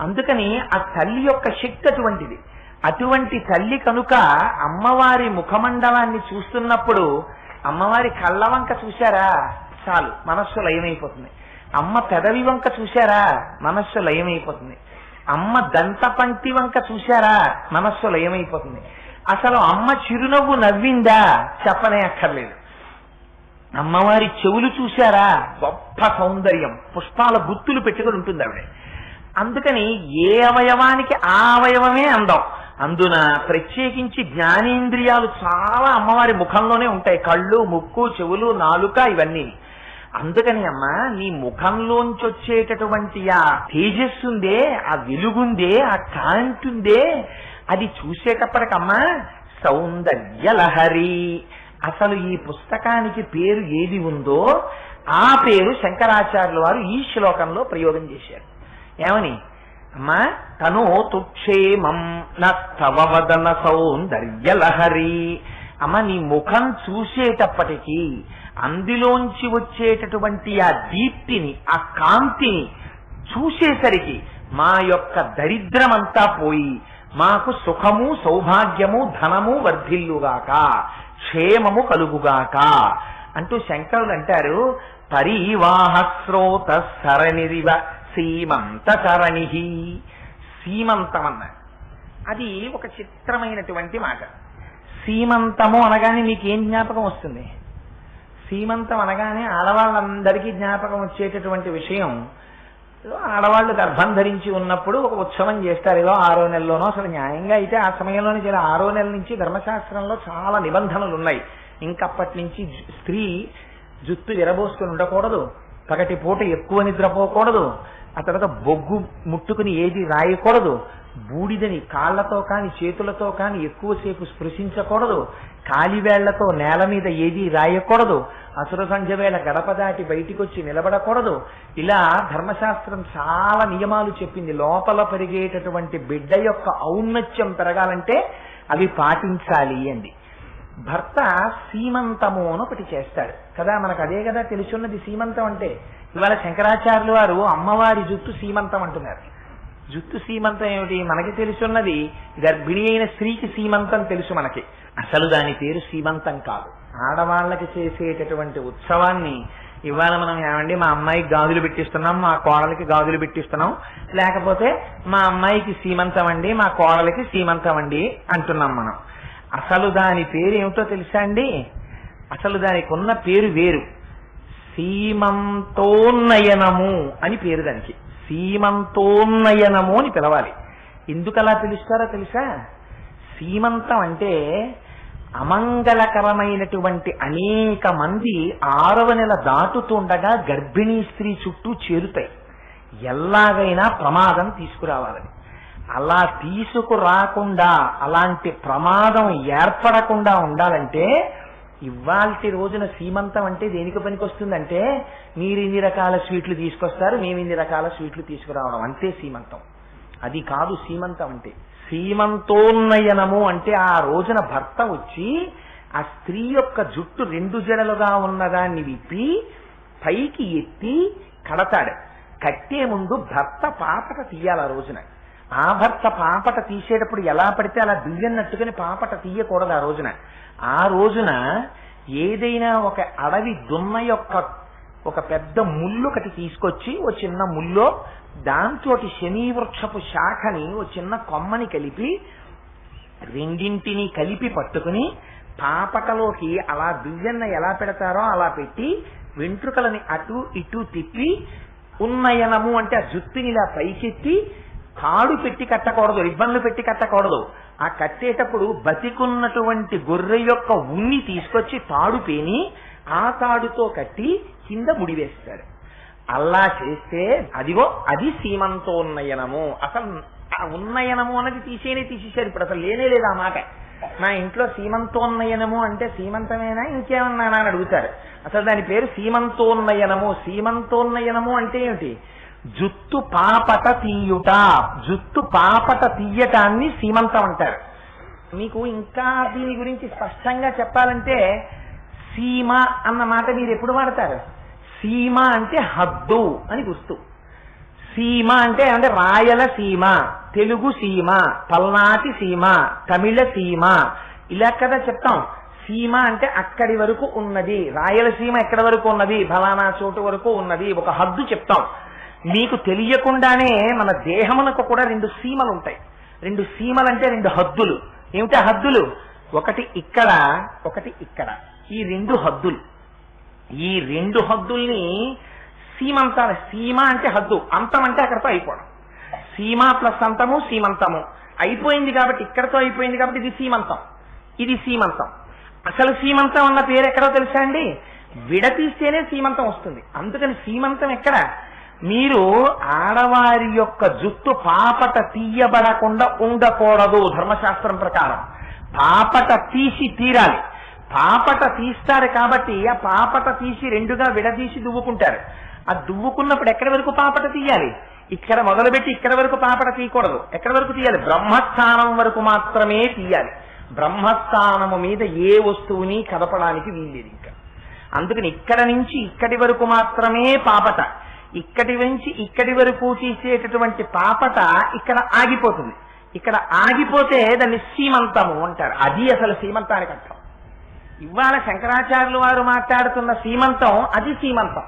అందుకని ఆ తల్లి యొక్క శక్తి అటువంటిది. అటువంటి తల్లి కనుక అమ్మవారి ముఖమండలాన్ని చూస్తున్నప్పుడు అమ్మవారి కళ్ళ వంక చూశారా? చాలు మనస్సు లయమైపోతుంది. అమ్మ పెదవి వంక చూశారా? మనస్సు లయమైపోతుంది. అమ్మ దంత పంక్తి వంక చూశారా? మనస్సు లయమైపోతుంది. అసలు అమ్మ చిరునవ్వు నవ్విందా? చెప్పనే అక్కర్లేదు. అమ్మవారి చెవులు చూశారా? గొప్ప సౌందర్యం. పుష్పాల గుత్తులు పెట్టుకుని ఉంటుంది ఆవిడ. అందుకని ఏ అవయవానికి ఆ అవయవమే అందం. అందున ప్రత్యేకించి జ్ఞానేంద్రియాలు చాలా అమ్మవారి ముఖంలోనే ఉంటాయి. కళ్ళు ముక్కు చెవులు నాలుక ఇవన్నీ. అందుకని అమ్మ నీ ముఖంలోంచి వచ్చేటటువంటి ఆ తేజస్సుందే ఆ వెలుగుందే ఆ కాంతుందే అది చూసేటప్పటికమ్మా సౌందర్య లహరి. అసలు ఈ పుస్తకానికి పేరు ఏది ఉందో ఆ పేరు శంకరాచార్యుల వారు ఈ శ్లోకంలో ప్రయోగం చేశారు. ఏమని? అమ్మా తను తుక్షేమం నవవదన సౌందర్యలహరి. అమ్మ నీ ముఖం చూసేటప్పటికీ అందులోంచి వచ్చేటటువంటి ఆ దీప్తిని ఆ కాంతిని చూసేసరికి మా యొక్క దరిద్రమంతా పోయి మాకు సుఖము సౌభాగ్యము ధనము వర్ధిల్లుగాక క్షేమము కలుగుగాక అంటూ శంకరులు అంటారు పరివాహ స్రోత సరణిరివ. సీమంత సరణి సీమంతం అన్నారు అది ఒక చిత్రమైనటువంటి మాట. సీమంతము అనగానే మీకు ఏం జ్ఞాపకం వస్తుంది? సీమంతం అనగానే ఆడవాళ్ళందరికీ జ్ఞాపకం వచ్చేటటువంటి విషయం. ఆడవాళ్ళు గర్భం ధరించి ఉన్నప్పుడు ఒక ఉత్సవం చేస్తారు. ఏదో ఆరో నెలలోనో అసలు న్యాయంగా అయితే ఆ సమయంలోనే చాలా ఆరో నెల నుంచి ధర్మశాస్త్రంలో చాలా నిబంధనలు ఉన్నాయి. ఇంకప్పటి నుంచి స్త్రీ జుత్తు ఎరబోసుకుని ఉండకూడదు. పగటి పూట ఎక్కువ నిద్రపోకూడదు. ఆ తర్వాత బొగ్గు ముట్టుకుని ఏది రాయకూడదు. బూడిదని కాళ్ళతో కాని చేతులతో కాని ఎక్కువసేపు స్పృశించకూడదు. కాలివేళ్ళతో నేల మీద ఏది రాయకూడదు. అసుర సంధ్య వేళ గడప దాటి బయటికి వచ్చి నిలబడకూడదు. ఇలా ధర్మశాస్త్రం చాలా నియమాలు చెప్పింది. లోపల పెరిగేటటువంటి బిడ్డ యొక్క ఔన్నత్యం పెరగాలంటే అవి పాటించాలి అంది. భర్త సీమంతము అని ఒకటి చేస్తాడు. కదా మనకు అదే కదా తెలుసున్నది సీమంతం అంటే? ఇవాళ శంకరాచార్యులు వారు అమ్మవారి జుట్టు సీమంతం అంటున్నారు. జుట్టు సీమంతం ఏమిటి? మనకి తెలుసున్నది గర్భిణి అయిన స్త్రీకి సీమంతం తెలుసు మనకి. అసలు దాని పేరు సీమంతం కాదు. ఆడవాళ్ళకి చేసేటటువంటి ఉత్సవాన్ని ఇవాళ మనం ఏమండి మా అమ్మాయికి గాజులు పెట్టిస్తున్నాం మా కోడలికి గాజులు పెట్టిస్తున్నాం లేకపోతే మా అమ్మాయికి సీమంతం అండి మా కోడలికి సీమంతం అండి అంటున్నాం మనం. అసలు దాని పేరు ఏమిటో తెలుసా అండి? అసలు దానికి ఉన్న పేరు వేరు. సీమంతోన్నయనము అని పేరు దానికి. సీమంతోన్నయనము అని పిలవాలి. ఎందుకు అలా పిలుస్తారో తెలుసా? సీమంతం అంటే అమంగళకరమైనటువంటి అనేక మంది ఆరవ నెల దాటుతుండగా గర్భిణీ స్త్రీ చుట్టూ చేరుతాయి. ఎలాగైనా ప్రమాదం తీసుకురావాలని. అలా తీసుకురాకుండా అలాంటి ప్రమాదం ఏర్పడకుండా ఉండాలంటే ఇవాల్టి రోజున సీమంతం అంటే దేనికి పనికొస్తుందంటే మీరు ఇన్ని రకాల స్వీట్లు తీసుకొస్తారు మేము ఇన్ని రకాల స్వీట్లు తీసుకురావడం. అంతే సీమంతం. అది కాదు సీమంతం అంటే. సీమంతోన్నయనము అంటే ఆ రోజున భర్త వచ్చి ఆ స్త్రీ యొక్క జుట్టు రెండు జడలుగా ఉన్నదాన్ని విప్పి పైకి ఎత్తి కడతాడు. కట్టే ముందు భర్త పాతక తీయాలి ఆ రోజున. ఆ భర్త పాపట తీసేటప్పుడు ఎలా పడితే అలా దియ్యన్నట్టుకుని పాపట తీయకూడదు ఆ రోజున. ఆ రోజున ఏదైనా ఒక అడవి దున్న యొక్క ఒక పెద్ద ముళ్ళు ఒకటి తీసుకొచ్చి ఓ చిన్న ముల్లో దాంతో శనీవృక్షపు శాఖని ఓ చిన్న కొమ్మని కలిపి రెండింటిని కలిపి పట్టుకుని పాపకలోకి అలా దువ్వెన్న ఎలా పెడతారో అలా పెట్టి వెంట్రుకలని అటు ఇటు తిప్పి ఉన్నయనము అంటే ఆ జుత్తుని ఇలా పైకెత్తి తాడు పెట్టి కట్టకూడదు రిబ్బన్లు పెట్టి కట్టకూడదు. ఆ కట్టేటప్పుడు బతికున్నటువంటి గొర్రె యొక్క ఉన్ని తీసుకొచ్చి తాడు పేని ఆ తాడుతో కట్టి కింద ముడివేస్తాడు అలా చేస్తే అదిగో అది సీమంతో ఉన్నయనము. అసలు ఆ ఉన్నయనము అన్నది తీసేనే తీసేశారు ఇప్పుడు. అసలు లేనే లేదు ఆ మాట. నా ఇంట్లో సీమంతోన్నయనము అంటే సీమంతమేనా? ఇంకేమన్నా అని అడుగుతారు. అసలు దాని పేరు సీమంతోన్నయనము సీమంతోన్నయనము అంటే ఏమిటి? జుత్తు పాపట తీయుట. జుత్తు పాపట తీయటాన్ని సీమంతం అంటారు. మీకు ఇంకా దీని గురించి స్పష్టంగా చెప్పాలంటే సీమ అన్న మాట మీరు ఎప్పుడు వాడతారు? సీమ అంటే హద్దు అని గుర్తు. సీమ అంటే అంటే రాయల సీమ తెలుగు సీమ పల్నాటి సీమ తమిళ సీమ. ఇలా కదా చెప్తాం. సీమ అంటే అక్కడి వరకు ఉన్నది. రాయలసీమ ఎక్కడి వరకు ఉన్నది? ఫలానా చోటు వరకు ఉన్నది. ఒక హద్దు చెప్తాం. మీకు తెలియకుండానే మన దేహమునకు కూడా రెండు సీమలు ఉంటాయి రెండు సీమలు అంటే రెండు హద్దులు. ఏమిటి హద్దులు? ఒకటి ఇక్కడ ఒకటి ఇక్కడ. ఈ రెండు హద్దులు. ఈ రెండు హద్దుల్ని సీమంతాలు సీమ అంటే హద్దు. అంతం అంటే అక్కడతో అయిపోవడం. సీమ ప్లస్ అంతము సీమంతము. అయిపోయింది కాబట్టి ఇక్కడతో అయిపోయింది కాబట్టి ఇది సీమంతం. ఇది సీమంతం. అసలు సీమంతం అన్న పేరు ఎక్కడో తెలుసా అండి? విడతీస్తేనే సీమంతం వస్తుంది. అందుకని సీమంతం ఎక్కడ? మీరు ఆడవారి యొక్క జుట్టు పాపట తీయబడకుండా ఉండకూడదు ధర్మశాస్త్రం ప్రకారం. పాపట తీసి తీరాలి. పాపట తీస్తారు కాబట్టి ఆ పాపట తీసి రెండుగా విడదీసి దువ్వుకుంటారు. ఆ దువ్వుకున్నప్పుడు ఎక్కడి వరకు పాపట తీయాలి? ఇక్కడ మొదలుపెట్టి ఇక్కడ వరకు పాపట తీయకూడదు. ఎక్కడి వరకు తీయాలి? బ్రహ్మస్థానం వరకు మాత్రమే తీయాలి. బ్రహ్మస్థానము మీద ఏ వస్తువుని కదపడానికి వీల్లేదు ఇంకా. అందుకని ఇక్కడ నుంచి ఇక్కడి వరకు మాత్రమే పాపట. ఇక్కడి నుంచి ఇక్కడి వరకు తీసేటటువంటి పాపట ఇక్కడ ఆగిపోతుంది. ఇక్కడ ఆగిపోతే దాన్ని సీమంతము అంటారు. అది అసలు సీమంతానికి అర్థం. ఇవాళ శంకరాచార్యులు వారు మాట్లాడుతున్న సీమంతం అది సీమంతం.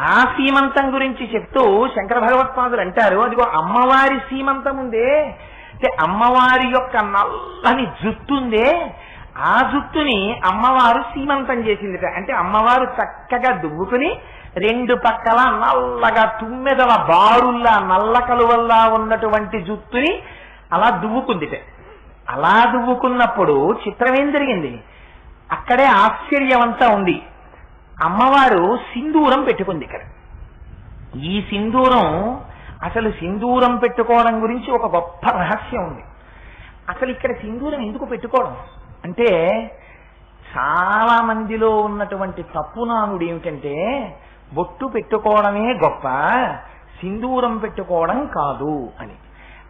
ఆ సీమంతం గురించి చెప్తూ శంకర భగవత్పాదులు అంటారు అదిగో అమ్మవారి సీమంతం ఉందే అంటే అమ్మవారి యొక్క నల్లని జుట్టుందే ఆ జుట్టుని అమ్మవారు సీమంతం చేసిందిట. అంటే అమ్మవారు చక్కగా దువ్వుకుని రెండు పక్కల నల్లగా తుమ్మెదల బారుల్లా నల్ల కలువల్లా ఉన్నటువంటి జుట్టుని అలా దువ్వుకుందిట. అలా దువ్వుకున్నప్పుడు చిత్రం ఏం జరిగింది? అక్కడే ఆశ్చర్యమంతా ఉంది. అమ్మవారు సింధూరం పెట్టుకుంది ఇక్కడ. ఈ సింధూరం అసలు సింధూరం పెట్టుకోవడం గురించి ఒక గొప్ప రహస్యం ఉంది. అసలు ఇక్కడ సింధూరం ఎందుకు పెట్టుకోవడం? అంటే చాలా మందిలో ఉన్నటువంటి తప్పునానుడు ఏమిటంటే బొట్టు పెట్టుకోవడమే గొప్ప సింధూరం పెట్టుకోవడం కాదు అని.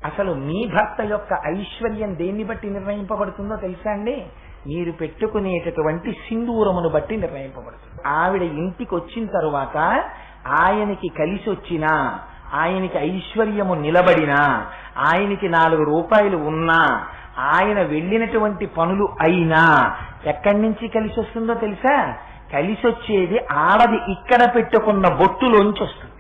అసలు మీ భర్త యొక్క ఐశ్వర్యం దేన్ని బట్టి నిర్ణయింపబడుతుందో తెలుసా అండి? మీరు పెట్టుకునేటటువంటి సింధూరమును బట్టి నిర్ణయింపబడుతుంది. ఆవిడ ఇంటికి వచ్చిన తరువాత ఆయనకి కలిసి వచ్చినా ఆయనకి ఐశ్వర్యము నిలబడినా ఆయనకి నాలుగు రూపాయలు ఉన్నా ఆయన వెళ్ళినటువంటి పనులు అయినా ఎక్కడి నుంచి కలిసి వస్తుందో తెలుసా? కలిసొచ్చేది ఆడది ఇక్కడ పెట్టుకున్న బొట్టులోంచి వస్తుంది.